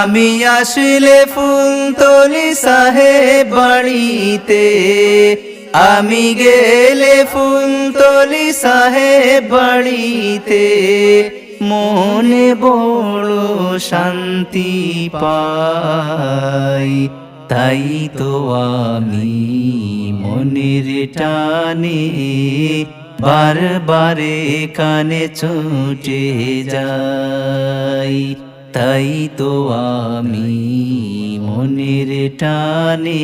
আমি আসলে ফুল তলি সাহেব বাড়িতে। আমি গেলে ফুল তলি সাহেব বাড়িতে। মনে বড় শান্তি পাই, তাই তো আমি মনের টানে বারবারে কানে ছুটে যাই। তাই তো আমি মনের টানে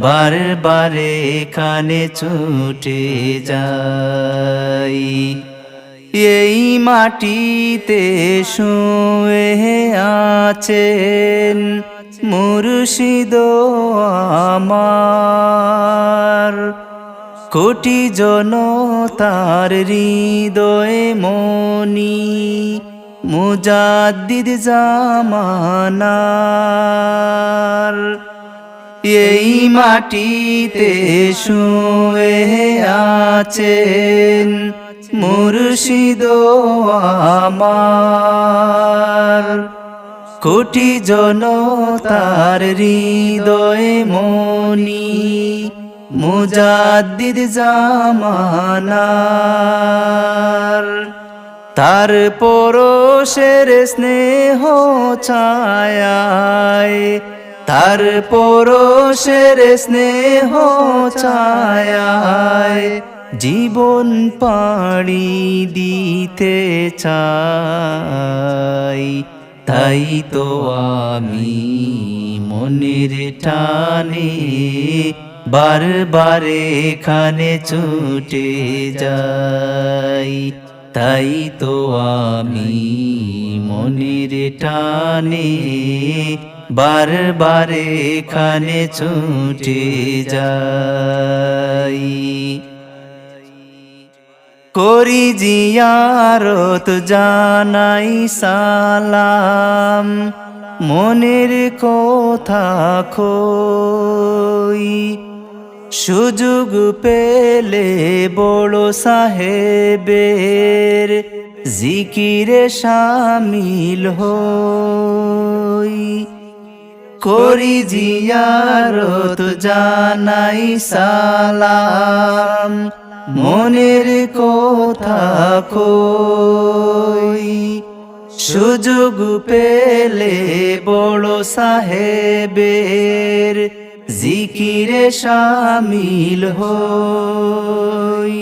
বারবারে কানে ছুটে যাই। এই মাটিতে শুয়ে আছেন মুর্শিদ আমার। কোটি জনতার হৃদয় মনি মুজাদ্দিদ জামানার এই মাটিতে শুয়ে আছেন মুর্শিদ আমার। কোটি জনতার হৃদয়ে মনি মুজাদ্দিদ জামানার। তার পরশের স্নেহ ছায়ায়, তার পরশের স্নেহ ছায়ায় জীবন পাড়ি দিতে চাই। তাই তো আমি মনের টানে বারবারে খানে ছুটে যাই। তাই তো আমি মনির টানে বারবারে খানে ছুটে যাই। করি জিয়ারত জানাই সালাম, মনের কথা কই। সুযোগ পেলে বড় সাহেবের জিকিরে শামিল হই। করি জিয়ারত, জানাই সালাম, মনের কথা কই। সুযোগ পেলে বড় সাহেবের জিকিরে শামিল হই।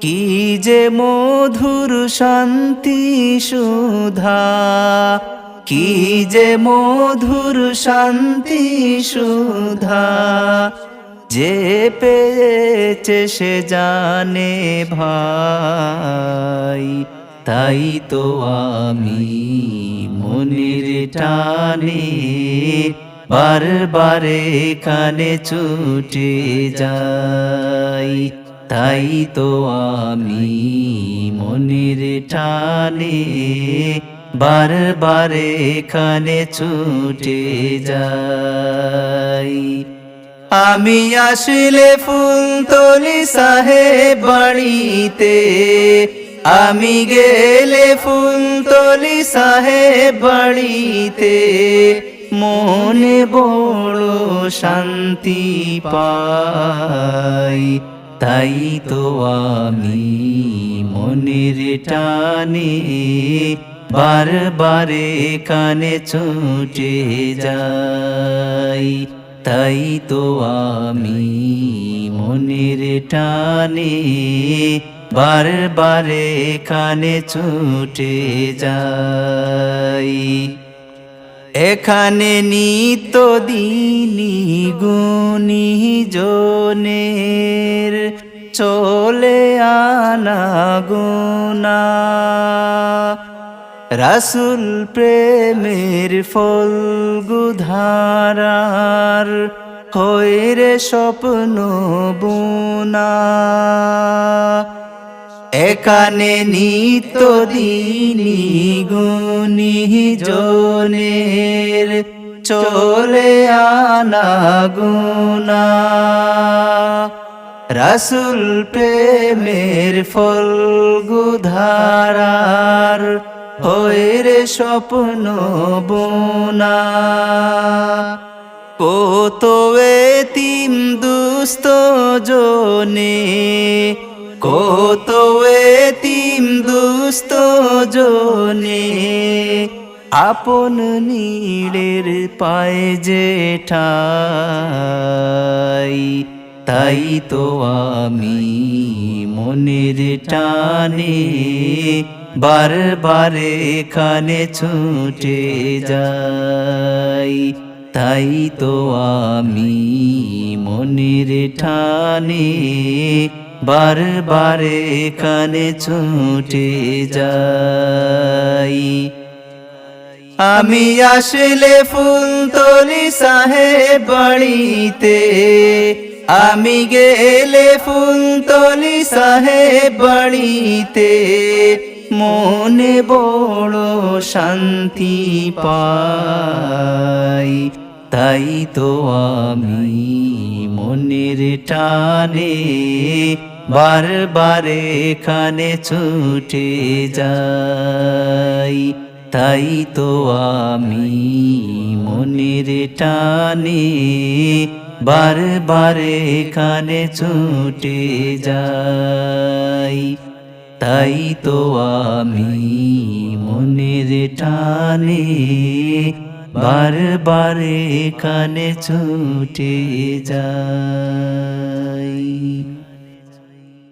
কি যে মধুর শান্তি সুধা, কি যে মধুর শান্তি সুধা। যে পেয়েছে সে জানে ভাই, তাই তো আমি মনের টানে বারবারে কানে ছুটে যাই, তাই তো আমি মনের টানে বারবারে কানে ছুটে যাই। আমি আসলে ফুল তলি সাহেব বাড়িতে, আমি গেলে ফুল তলি সাহেব বাড়িতে মনে বড় শান্তি পাই, তাই তো আমি মনের টানে বারবারে কানে ছুটে যাই, তাই তো আমি মনের টানে বারবারে কানে ছুটে যাই। এখানে নিত্য দিনী গুণী জনের চলে আনা গুনা রাসুল প্রেমের ফল গুধারার হইরে স্বপ্ন বুনা। এখানে নিত্য দিনী গুণী জনের চলে আনা গুনা রাসুল প্রেমের ফল গুধারার হয়ে স্বপ্ন বোনা। কত এতিম দুস্থ জনে কত এতিম দুস্থ জনে, আপন নীড়ের পায়ে জেঠাই। তাই তো আমি মনের টানে বারবার এখানে ছুটে যাই। তাই তো আমি মনের ঠানে বারবার এখানে ছুটে যাই। আমি আসলে ফুল তলি সাহেব বাড়িতে আমি গেলে ফুল তলি সাহেব বাড়িতে মনে বড় শান্তি পাই। তাই তো আমি মনের টানে বারবার এখানে ছুটে যাই। তাই তো আমি মনের টানে বারবার এখানে ছুটে যাই। তাই তো আমি মনের টানে বারবার। কানে ছুটে যাই।